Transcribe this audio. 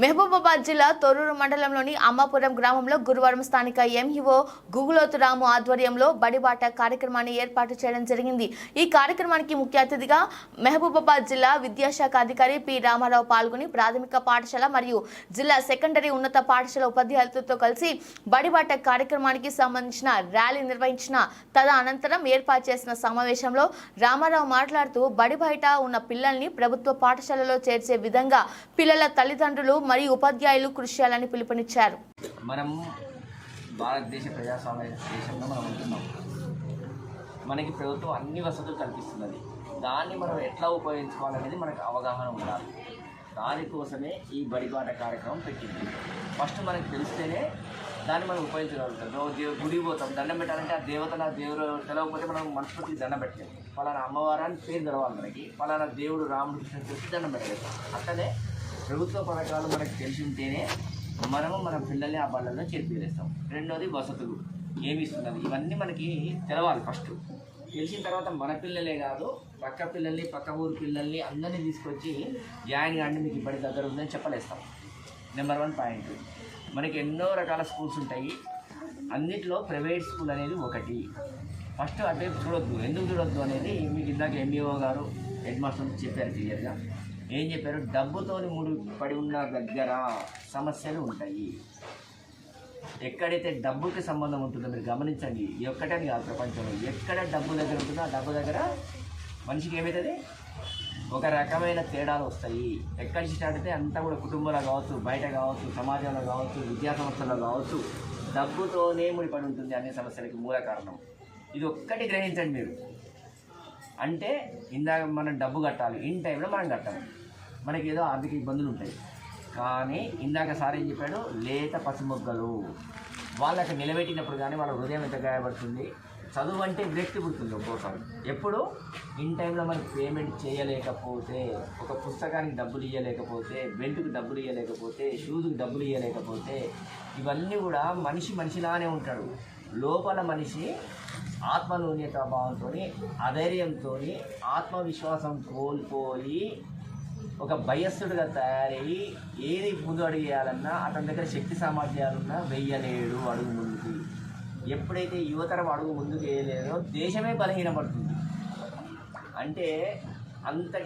మహబూబాబాద్ జిల్లా తొర్రూరు మండలంలోని అమ్మాపురం గ్రామంలో గురువారం స్థానిక ఎంఈఓ గుగులోతురాము ఆధ్వర్యంలో బడిబాట కార్యక్రమాన్ని ఏర్పాటు చేయడం జరిగింది. ఈ కార్యక్రమానికి ముఖ్య అతిథిగా మహబూబాబాద్ జిల్లా విద్యాశాఖ అధికారి పి రామారావు పాల్గొని ప్రాథమిక పాఠశాల మరియు జిల్లా సెకండరీ ఉన్నత పాఠశాల ఉపాధ్యాయులతో కలిసి బడిబాట కార్యక్రమానికి సంబంధించిన ర్యాలీ నిర్వహించిన తదనంతరం ఏర్పాటు చేసిన సమావేశంలో రామారావు మాట్లాడుతూ బడి బయట ఉన్న పిల్లల్ని ప్రభుత్వ పాఠశాలలో చేర్చే విధంగా పిల్లల తల్లిదండ్రులు మరియు ఉపాధ్యాయులు కృషి చేయాలని పిలుపునిచ్చారు. మనం భారతదేశ ప్రజాస్వామ్య దేశంలో మనం ఉంటున్నాం. మనకి ప్రభుత్వం అన్ని వసతులు కల్పిస్తున్నది. దాన్ని మనం ఎట్లా ఉపయోగించుకోవాలనేది మనకు అవగాహన ఉండాలి. దానికోసమే ఈ బడిబాట కార్యక్రమం పెట్టింది. ఫస్ట్ మనకు తెలిస్తేనే దాన్ని మనం ఉపయోగించగలుగుతాం. ఓ దేవు గుడికి పోతాం దండం పెట్టాలంటే ఆ దేవత నా దేవుడు తెలవకపోతే మనం మనస్ఫూర్తికి దండం పెట్టలేము పలానా అమ్మవారాన్ని పేరు తెలవాలి మనకి. పలానా దేవుడు రాముడు కృష్ణుడు తెలిసి దండం పెట్టలేదు అట్లనే ప్రభుత్వ పథకాలు మనకు తెలిసి ఉంటేనే మనము మన పిల్లల్ని ఆ బళ్ళల్లో చేర్పివేస్తాం. రెండోది వసతులు. ఏమి ఇస్తున్నది? ఇవన్నీ మనకి తెలవాలి ఫస్ట్ తెలిసిన తర్వాత మన పిల్లలే కాదు పక్క పిల్లల్ని పక్క ఊరు పిల్లల్ని అందరినీ తీసుకొచ్చి జాయిన్ కానీ మీకు ఇప్పటి దగ్గర ఉందని చెప్పలేస్తాం. నెంబర్ వన్ పాయింట్ మనకి ఎన్నో రకాల స్కూల్స్ ఉంటాయి. అన్నిట్లో ప్రైవేట్ స్కూల్ అనేది ఒకటి. ఫస్ట్ అటువైపు చూడొద్దు. ఎందుకు చూడొద్దు అనేది మీకు ఇందాక ఎంఈఓ గారు హెడ్ మాస్టర్ చెప్పారు క్లియర్గా ఏం చెప్పారు? డబ్బుతోని ముడిపడి ఉన్న దగ్గర సమస్యలు ఉంటాయి. ఎక్కడైతే డబ్బుకి సంబంధం ఉంటుందో మీరు గమనించండి. ఒక్కటే అని కాదు ప్రపంచంలో. ఎక్కడ డబ్బు దగ్గర ఉంటుందో ఆ డబ్బు దగ్గర మనిషికి ఏమవుతుంది ఒక రకమైన తేడాలు వస్తాయి. ఎక్కడి నుంచి స్టార్ట్ అయితే అంతా కూడా కుటుంబంలో కావచ్చు బయట కావచ్చు సమాజంలో కావచ్చు విద్యా సంస్థల్లో కావచ్చు డబ్బుతోనే ముడిపడి ఉంటుంది అనే సమస్యలకి మూల కారణం. ఇది ఒక్కటి గ్రహించండి మీరు. అంటే ఇందాక మనం డబ్బు కట్టాలి. ఇన్ టైంలో మనం కట్టాలి. మనకి ఏదో ఆర్థిక ఇబ్బందులు ఉంటాయి. కానీ ఇందాక సార్ ఏం చెప్పాడు? లేత పసిమొగ్గలు. వాళ్ళకి నిలబెట్టినప్పుడు కానీ వాళ్ళ హృదయం ఎంత గాయపడుతుంది? చదువు అంటే విరక్తి పుడుతుంది ఒక్కోసారి. ఎప్పుడు? ఇన్ టైంలో మనకి పేమెంట్ చేయలేకపోతే ఒక పుస్తకానికి డబ్బులు ఇవ్వలేకపోతే బెల్ట్కి డబ్బులు ఇవ్వలేకపోతే షూస్కి డబ్బులు ఇవ్వలేకపోతే ఇవన్నీ కూడా మనిషి మనిషిలానే ఉంటాడు. లోపల మనిషి ఆత్మనూన్యత భావంతో అధైర్యంతో ఆత్మవిశ్వాసం కోల్పోయి ఒక భయస్థుడిగా తయారయ్యి ఏది ముందు అడుగు వేయాలన్నా అతని దగ్గర శక్తి సామర్థ్యాలున్నా వెయ్యలేడు అడుగు ముందుకి. ఎప్పుడైతే యువతరం అడుగు ముందుకు వేయలేదో దేశమే బలహీనపడుతుంది. అంటే అంత